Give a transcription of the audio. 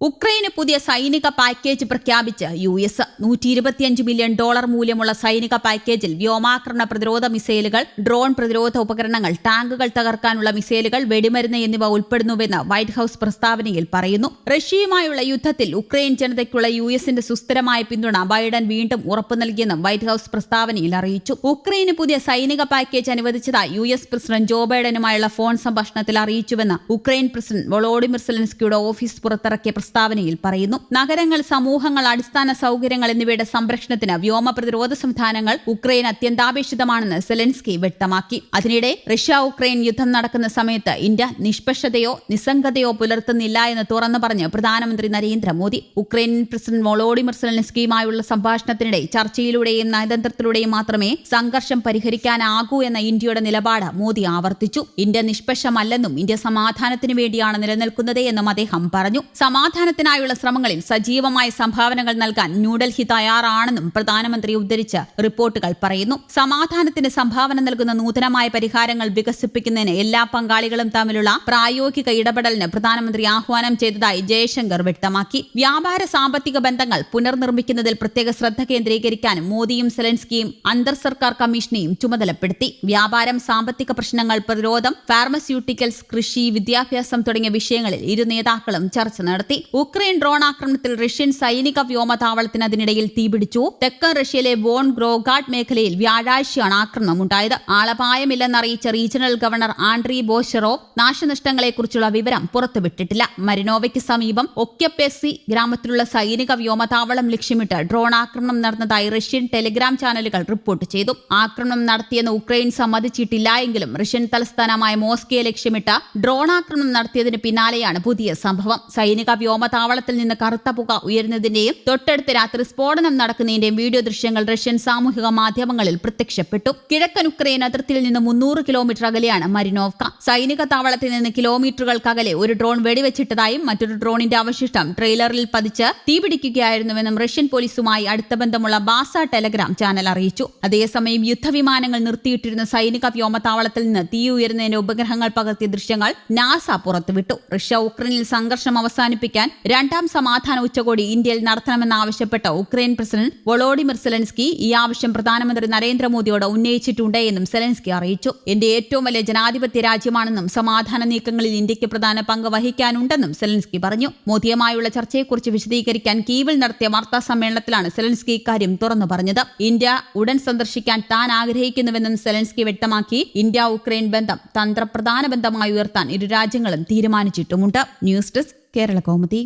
ഉക്രൈന് പുതിയ സൈനിക പാക്കേജ് പ്രഖ്യാപിച്ച് യു എസ് നൂറ്റി ഇരുപത്തിയഞ്ച് മില്യൺ ഡോളർ മൂല്യമുള്ള സൈനിക പാക്കേജിൽ വ്യോമാക്രമണ പ്രതിരോധ മിസൈലുകൾ ഡ്രോൺ പ്രതിരോധ ഉപകരണങ്ങൾ ടാങ്കുകൾ തകർക്കാനുള്ള മിസൈലുകൾ വെടിമരുന്ന് എന്നിവ ഉൾപ്പെടുന്നുവെന്ന് വൈറ്റ് ഹൌസ് പ്രസ്താവനയിൽ പറയുന്നു. റഷ്യയുമായുള്ള യുദ്ധത്തിൽ ഉക്രൈൻ ജനതയ്ക്കുള്ള യു എസിന്റെ സുസ്ഥിരമായ പിന്തുണ ബൈഡൻ വീണ്ടും ഉറപ്പു നൽകിയെന്നും വൈറ്റ് ഹൌസ് പ്രസ്താവനയിൽ അറിയിച്ചു. ഉക്രൈന് പുതിയ സൈനിക പാക്കേജ് അനുവദിച്ചതായി യു എസ് പ്രസിഡന്റ് ജോ ബൈഡനുമായുള്ള ഫോൺ സംഭാഷണത്തിൽ അറിയിച്ചുവെന്ന് ഉക്രൈൻ പ്രസിഡന്റ് വൊളോഡിമിർ സെലൻസ്കിയുടെ ഓഫീസ് പുറത്തിറക്കിയ പ്രസ്താവനയിൽ പറയുന്നു. നഗരങ്ങൾ സമൂഹങ്ങൾ അടിസ്ഥാന സൗകര്യങ്ങൾ എന്നിവയുടെ സംരക്ഷണത്തിന് വ്യോമ പ്രതിരോധ സംവിധാനങ്ങൾ ഉക്രൈൻ അത്യന്താപേക്ഷിതമാണെന്ന് സെലൻസ്കി വ്യക്തമാക്കി. അതിനിടെ റഷ്യ ഉക്രൈൻ യുദ്ധം നടക്കുന്ന സമയത്ത് ഇന്ത്യ നിഷ്പക്ഷതയോ നിസ്സംഗതയോ പുലർത്തുന്നില്ല എന്ന് തുറന്നു പറഞ്ഞ് പ്രധാനമന്ത്രി നരേന്ദ്രമോദി. ഉക്രൈൻ പ്രസിഡന്റ് വോളോഡിമിർ സെലൻസ്കിയുമായുള്ള സംഭാഷണത്തിനിടെ ചർച്ചയിലൂടെയും നയതന്ത്രത്തിലൂടെയും മാത്രമേ സംഘർഷം പരിഹരിക്കാനാകൂ എന്ന ഇന്ത്യയുടെ നിലപാട് മോദി ആവർത്തിച്ചു. ഇന്ത്യ നിഷ്പക്ഷമല്ലെന്നും ഇന്ത്യ സമാധാനത്തിനു വേണ്ടിയാണ് നിലനിൽക്കുന്നത് എന്നും അദ്ദേഹം പറഞ്ഞു. സമാധാനത്തിനായുള്ള ശ്രമങ്ങളിൽ സജീവമായ സംഭാവനകൾ നൽകാൻ ന്യൂഡൽഹി തയ്യാറാണെന്നും പ്രധാനമന്ത്രി ഉദ്ധരിച്ച റിപ്പോർട്ടുകൾ പറയുന്നു. സമാധാനത്തിന് സംഭാവന നൽകുന്ന നൂതനമായ പരിഹാരങ്ങൾ വികസിപ്പിക്കുന്നതിന് എല്ലാ പങ്കാളികളും തമ്മിലുള്ള പ്രായോഗിക ഇടപെടലിന് പ്രധാനമന്ത്രി ആഹ്വാനം ചെയ്തതായി ജയശങ്കർ വ്യക്തമാക്കി. വ്യാപാര സാമ്പത്തിക ബന്ധങ്ങൾ പുനർനിർമ്മിക്കുന്നതിൽ പ്രത്യേക ശ്രദ്ധ കേന്ദ്രീകരിക്കാനും മോദിയും സെലൻസ്കിയും അന്തർ സർക്കാർ കമ്മീഷനെയും ചുമതലപ്പെടുത്തി. വ്യാപാരം സാമ്പത്തിക പ്രശ്നങ്ങൾ പ്രതിരോധം ഫാർമസ്യൂട്ടിക്കൽസ് കൃഷി വിദ്യാഭ്യാസം തുടങ്ങിയ വിഷയങ്ങളിൽ ഇരു നേതാക്കളും ചർച്ച നടത്തി. ഉക്രൈൻ ഡ്രോൺ ആക്രമണത്തിൽ റഷ്യൻ സൈനിക വ്യോമതാവളത്തിന് അതിനിടയിൽ തീപിടിച്ചു തെക്കൻ റഷ്യയിലെ വോൺ ഗ്രോഗാഡ് മേഖലയിൽ വ്യാഴാഴ്ചയാണ് ആക്രമണം ഉണ്ടായത്. ആളപായമില്ലെന്നറിയിച്ച റീജിയണൽ ഗവർണർ ആൻഡ്രി ബോഷറോ നാശനഷ്ടങ്ങളെക്കുറിച്ചുള്ള വിവരം പുറത്തുവിട്ടിട്ടില്ല. മരിനോവയ്ക്ക് സമീപം ഒക്യപ്പെസി ഗ്രാമത്തിലുള്ള സൈനിക വ്യോമതാവളം ലക്ഷ്യമിട്ട് ഡ്രോൺ ആക്രമണം നടന്നതായി റഷ്യൻ ടെലിഗ്രാം ചാനലുകൾ റിപ്പോർട്ട് ചെയ്തു. ആക്രമണം നടത്തിയെന്ന് ഉക്രൈൻ സമ്മതിച്ചിട്ടില്ല എങ്കിലും റഷ്യൻ തലസ്ഥാനമായ മോസ്കയെ ലക്ഷ്യമിട്ട് ഡ്രോൺ ആക്രമണം നടത്തിയതിന് പിന്നാലെയാണ് പുതിയ സംഭവം. സൈനിക വ്യോമതാവളത്തിൽ നിന്ന് കറുത്ത പുക ഉയരുന്നതിന്റെയും തൊട്ടടുത്ത് രാത്രി സ്ഫോടനം നടക്കുന്നതിന്റെയും വീഡിയോ ദൃശ്യങ്ങൾ റഷ്യൻ സാമൂഹിക മാധ്യമങ്ങളിൽ പ്രത്യക്ഷപ്പെട്ടു. കിഴക്കൻ ഉക്രൈൻ അതിർത്തിയിൽ നിന്ന് മുന്നൂറ് കിലോമീറ്റർ അകലെയാണ് മരിനോവ്ക. സൈനിക താവളത്തിൽ നിന്ന് കിലോമീറ്ററുകൾക്കകലെ ഒരു ഡ്രോൺ വെടിവെച്ചിട്ടതായും മറ്റൊരു ഡ്രോണിന്റെ അവശിഷ്ടം ട്രെയിലറിൽ പതിച്ച് തീപിടിക്കുകയായിരുന്നുവെന്നും റഷ്യൻ പോലീസുമായി അടുത്ത ബന്ധമുള്ള ബാസ ടെലഗ്രാം ചാനൽ അറിയിച്ചു. അതേസമയം യുദ്ധവിമാനങ്ങൾ നിർത്തിയിട്ടിരുന്ന സൈനിക വ്യോമതാവളത്തിൽ നിന്ന് തീ ഉയരുന്നതിന്റെ ഉപഗ്രഹങ്ങൾ പകർത്തിയ ദൃശ്യങ്ങൾ നാസ പുറത്തുവിട്ടു. റഷ്യ ഉക്രൈനിൽ സംഘർഷം അവസാനിപ്പിക്കാൻ രണ്ടാം സമാധാന ഉച്ചകോടി ഇന്ത്യയിൽ നടത്തണമെന്നാവശ്യപ്പെട്ട ഉക്രൈൻ പ്രസിഡന്റ് വൊളോഡിമിർ സെലൻസ്കി ഈ ആവശ്യം പ്രധാനമന്ത്രി നരേന്ദ്രമോദിയോട് ഉന്നയിച്ചിട്ടുണ്ട് എന്നും സെലൻസ്കി അറിയിച്ചു. ഇന്ത്യ ഏറ്റവും വലിയ ജനാധിപത്യ രാജ്യമാണെന്നും സമാധാന നീക്കങ്ങളിൽ ഇന്ത്യയ്ക്ക് പ്രധാന പങ്ക് വഹിക്കാനുണ്ടെന്നും സെലൻസ്കി പറഞ്ഞു. മോദിയുമായുള്ള ചർച്ചയെക്കുറിച്ച് വിശദീകരിക്കാൻ കീവിൽ നടത്തിയ വാർത്താ സമ്മേളനത്തിലാണ് സെലൻസ്കി ഇക്കാര്യം തുറന്നു പറഞ്ഞത്. ഇന്ത്യ ഉടൻ സന്ദർശിക്കാൻ താൻ ആഗ്രഹിക്കുന്നുവെന്നും സെലൻസ്കി വ്യക്തമാക്കി. ഇന്ത്യ ഉക്രൈൻ ബന്ധം തന്ത്രപ്രധാന ബന്ധമായി ഉയർത്താൻ ഇരു രാജ്യങ്ങളും തീരുമാനിച്ചിട്ടുമുണ്ട്. News desk Kerala Kaumudi